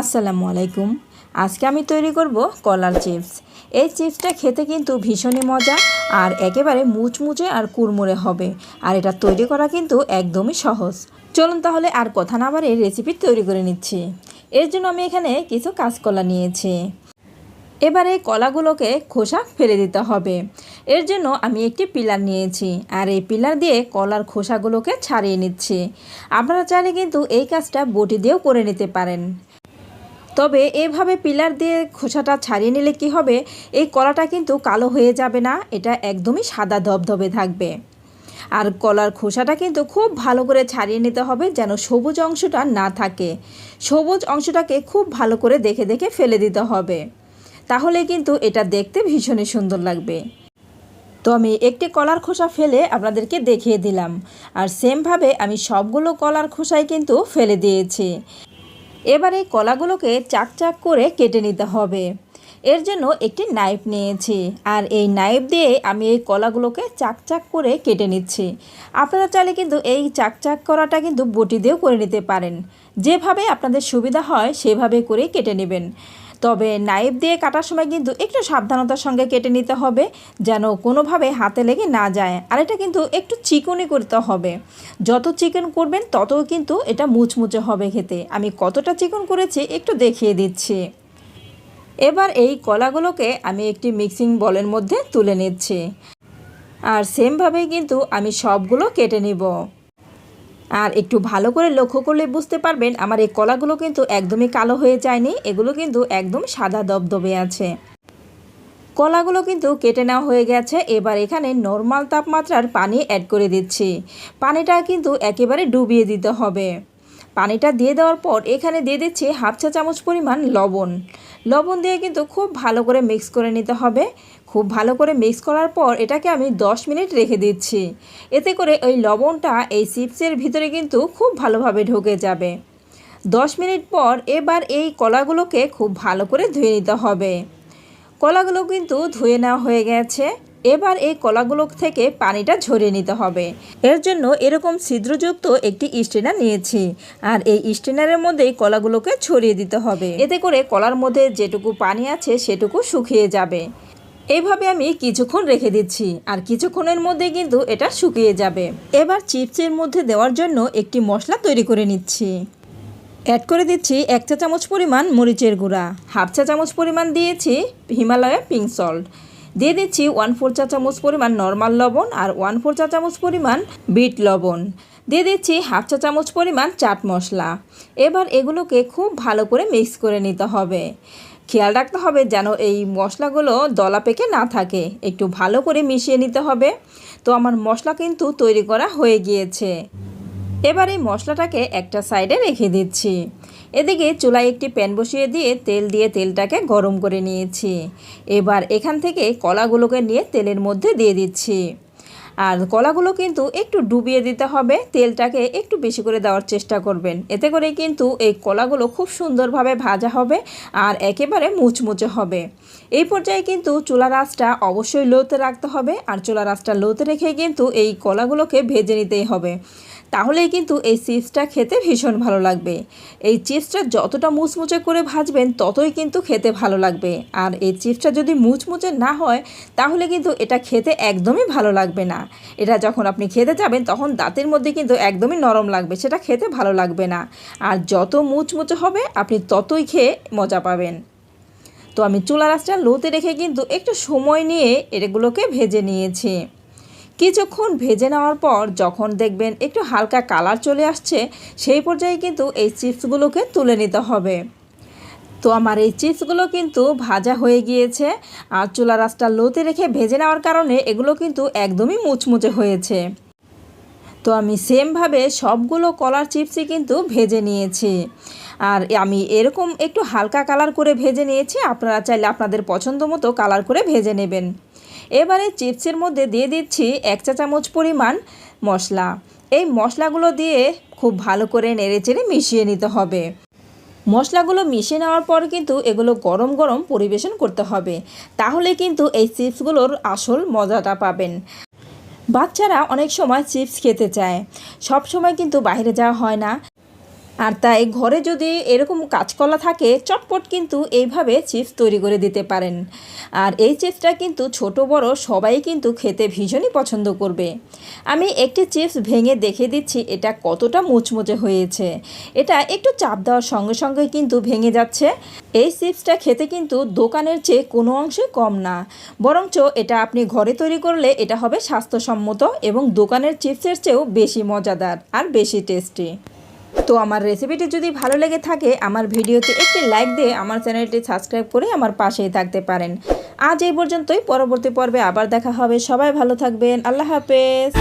আসসালামু আলাইকুম। আজকে আমি তৈরি করব কলার চিপস। এই চিপসটা খেতে কিন্তু ভীষণই মজা আর একেবারে মুচমুচে আর কুড়মুড়ে হবে। আর এটা তৈরি করা কিন্তু একদমই সহজ। চলুন তাহলে আর কথা না বাড়ে রেসিপি তৈরি করে নিচ্ছি। এর জন্য আমি এখানে কিছু কাঁচকলা নিয়েছি। এবারে কলাগুলোকে খোসা ফেলে দিতে হবে। এর জন্য আমি একটি পিলার নিয়েছি আর এই পিলার দিয়ে কলার খোসাগুলোকে ছাড়িয়ে নিচ্ছি। আপনারা চাইলে কিন্তু এই কাজটা বটি দিয়েও করে নিতে পারেন। তবে এভাবে পিলার দিয়ে খোসাটা ছাড়িয়ে নিলে কি হবে? এই কলাটা কিন্তু কালো হয়ে যাবে না, এটা একদমই সাদা ধবধবে থাকবে। আর কলার খোসাটা কিন্তু খুব ভালো করে ছাড়িয়ে নিতে হবে যেন সবুজ অংশটা না থাকে। সবুজ অংশটাকে খুব ভালো করে দেখে দেখে ফেলে দিতে হবে। তাহলে কিন্তু এটা দেখতে ভীষণই সুন্দর লাগবে। তো আমি একটি কলার খোসা ফেলে আপনাদেরকে দেখিয়ে দিলাম। আর সেমভাবে আমি সবগুলো কলার খোসাই কিন্তু ফেলে দিয়েছি। এবারে কলাগুলোকে চাক চাক করে কেটে নিতে হবে। এর জন্য একটি নাইফ নিয়েছি। আর এই নাইফ দিয়ে আমি এই কলাগুলোকে চাক চাক করে কেটে নিচ্ছি। আপনারা চাইলে কিন্তু এই চাক চাক করাটা কিন্তু বটি দিয়েও করে নিতে পারেন। যেভাবে আপনাদের সুবিধা হয়, সেভাবে করে কেটে নেবেন। তবে নাইফ দিয়ে কাটার সময় কিন্তু একটু সাবধানতার সঙ্গে কেটে নিতে হবে, যেন কোনোভাবে হাতে লেগে না যায়। আর এটা কিন্তু একটু চিকনই করতে হবে। যত চিকন করবেন, তত কিন্তু এটা মুচমুচে হবে খেতে। আমি কতটা চিকন করেছি একটু দেখিয়ে দিচ্ছি। এবার এই কলাগুলোকে আমি একটি মিক্সিং বলের মধ্যে তুলে নিচ্ছি। আর সেমভাবেই কিন্তু আমি সবগুলো কেটে নিব। আর একটু ভালো করে লক্ষ্য করলে বুঝতে পারবেন আমার এই কলাগুলো কিন্তু একদমই কালো হয়ে যায়নি, এগুলো কিন্তু একদম সাদা দবদবে আছে। কলাগুলো কিন্তু কেটে নেওয়া হয়ে গেছে, এবার এখানে নর্মাল তাপমাত্রার পানি অ্যাড করে দিচ্ছি। পানিটা কিন্তু একেবারে ডুবিয়ে দিতে হবে। পানিটা দিয়ে দেওয়ার পর এখানে দিয়ে দিচ্ছি হাফ চা চামচ পরিমাণ লবণ। লবণ দিয়ে কিন্তু খুব ভালো করে মিক্স করে নিতে হবে। খুব ভালো করে মিক্স করার পর এটাকে আমি 10 মিনিট রেখে দিচ্ছি। এতে করে ওই লবণটা এই চিপসের ভিতরে কিন্তু খুব ভালোভাবে ঢুকে যাবে। 10 মিনিট পর এবার এই কলাগুলোকে খুব ভালো করে ধুয়ে নিতে হবে। কলাগুলো কিন্তু ধুয়ে নেওয়া হয়ে গেছে। এবার এই কলাগুলো থেকে পানিটা ঝরিয়ে নিতে হবে। এর জন্য এরকম ছিদ্রযুক্ত একটি স্টেনার নিয়েছি। আর এই স্টেনারের মধ্যেই কলাগুলোকে ছড়িয়ে দিতে হবে। এতে করে কলার মধ্যে যেটুকু পানি আছে সেটুকু শুকিয়ে যাবে। এইভাবে আমি কিছুক্ষণ রেখে দিচ্ছি। আর কিছুক্ষণের মধ্যে কিন্তু এটা শুকিয়ে যাবে। এবার চিপসের মধ্যে দেওয়ার জন্য একটি মশলা তৈরি করে নিচ্ছি। অ্যাড করে দিচ্ছি এক চা চামচ পরিমাণ মরিচের গুঁড়া। হাফ চা চামচ পরিমাণ দিয়েছি হিমালয়া পিঙ্ক সল্ট। দিয়ে দিচ্ছি ওয়ান ফোর চা চামচ পরিমাণ নর্মাল লবণ আর ওয়ান ফোর চা চামচ পরিমাণ বিট লবণ। দিয়ে দিচ্ছি হাফ চা চামচ পরিমাণ চাট মশলা। এবার এগুলোকে খুব ভালো করে মিক্স করে নিতে হবে। খেয়াল রাখতে হবে যেন এই মশলাগুলো দলা পেকে না থাকে। একটু ভালো করে মিশিয়ে নিতে হবে। তো আমার মশলা কিন্তু তৈরি করা হয়ে গিয়েছে। এবার এই মশলাটাকে একটা সাইডে রেখে দিচ্ছি। এদিকে চুলায় একটি প্যান বসিয়ে দিয়ে তেল দিয়ে তেলটাকে গরম করে নিয়েছি। এবার এখান থেকে কলাগুলোকে নিয়ে তেলের মধ্যে দিয়ে দিচ্ছি। আর কলাগুলো কিন্তু একটু ডুবিয়ে দিতে হবে, তেলটাকে একটু বেশি করে দেওয়ার চেষ্টা করবেন। এতে করে কিন্তু এই কলাগুলো খুব সুন্দরভাবে ভাজা হবে আর একেবারে মুচমুচে হবে। এই পর্যায়ে কিন্তু চুলা রাসটা অবশ্যই লোতে রাখতে হবে আর চুলা রাসটা লোতে রেখে কিন্তু এই কলাগুলোকে ভেজে নিতেই হবে। তাহলেই কিন্তু এই চিপসটা খেতে ভীষণ ভালো লাগবে। এই চিপসটা যতটা মুচমুচে করে ভাজবেন, ততই কিন্তু খেতে ভালো লাগবে। আর এই চিপসটা যদি মুচমুচে না হয়, তাহলে কিন্তু এটা খেতে একদমই ভালো লাগবে না। এটা যখন আপনি খেতে যাবেন, তখন দাঁতের মধ্যে কিন্তু একদমই নরম লাগবে, সেটা খেতে ভালো লাগবে না। আর যত মুচমুচে হবে, আপনি ততই খেয়ে মজা পাবেন। তো আমি চুলা রাসটা লোতে রেখে কিন্তু একটু সময় নিয়ে এগুলোকে ভেজে নিয়েছি। কিছুক্ষণ ভেজে নেওয়ার পর যখন দেখবেন একটু হালকা কালার চলে আসছে, সেই পর্যায়ে কিন্তু এই চিপসগুলোকে তুলে নিতে হবে। তো আমার এই চিপসগুলো কিন্তু ভাজা হয়ে গিয়েছে। আর চুলা রাসটা লোতে রেখে ভেজে নেওয়ার কারণে এগুলো কিন্তু একদমই মুচমুচে হয়েছে। তো আমি সেমভাবে সবগুলো কলার চিপসই কিন্তু ভেজে নিয়েছি। আর আমি এরকম একটু হালকা কালার করে ভেজে নিয়েছি। আপনারা চাইলে আপনাদের পছন্দ মতো কালার করে ভেজে নেবেন। এবারে চিপসের মধ্যে দিয়ে দিচ্ছি এক চা চামচ পরিমাণ মশলা। এই মশলাগুলো দিয়ে খুব ভালো করে নেড়েচেড়ে মিশিয়ে নিতে হবে। মশলাগুলো মিশিয়ে নেওয়ার পর কিন্তু এগুলো গরম গরম পরিবেশন করতে হবে। তাহলে কিন্তু এই চিপসগুলোর আসল মজাটা পাবেন। বাচ্চারা অনেক সময় চিপস খেতে চায়। সব সময় কিন্তু বাইরে যাওয়া হয় না। আর তাই ঘরে যদি এরকম কাঁচকলা থাকে, চটপট কিন্তু এইভাবে চিপস তৈরি করে দিতে পারেন। আর এই চিপসটা কিন্তু ছোট, বড় সবাই কিন্তু খেতে ভীষণই পছন্দ করবে। আমি একটি চিপস ভেঙে দেখে দিচ্ছি, এটা কতটা মুচমুচে হয়েছে। এটা একটু চাপ দেওয়ার সঙ্গে সঙ্গে কিন্তু ভেঙে যাচ্ছে। এই চিপসটা খেতে কিন্তু দোকানের চেয়ে কোনো অংশে কম না। বরঞ্চ এটা আপনি ঘরে তৈরি করলে এটা হবে স্বাস্থ্যসম্মত এবং দোকানের চিপসের চেয়েও বেশি মজাদার আর বেশি টেস্টি। তো আমার রেসিপিটি যদি ভালো লেগে থাকে, আমার ভিডিওতে একটি লাইক দিয়ে আমার চ্যানেলটি সাবস্ক্রাইব করে আমার পাশেই থাকতে পারেন। আজ এই পর্যন্তই, পরবর্তী পর্বে আবার দেখা হবে। সবাই ভালো থাকবেন। আল্লাহ হাফেজ।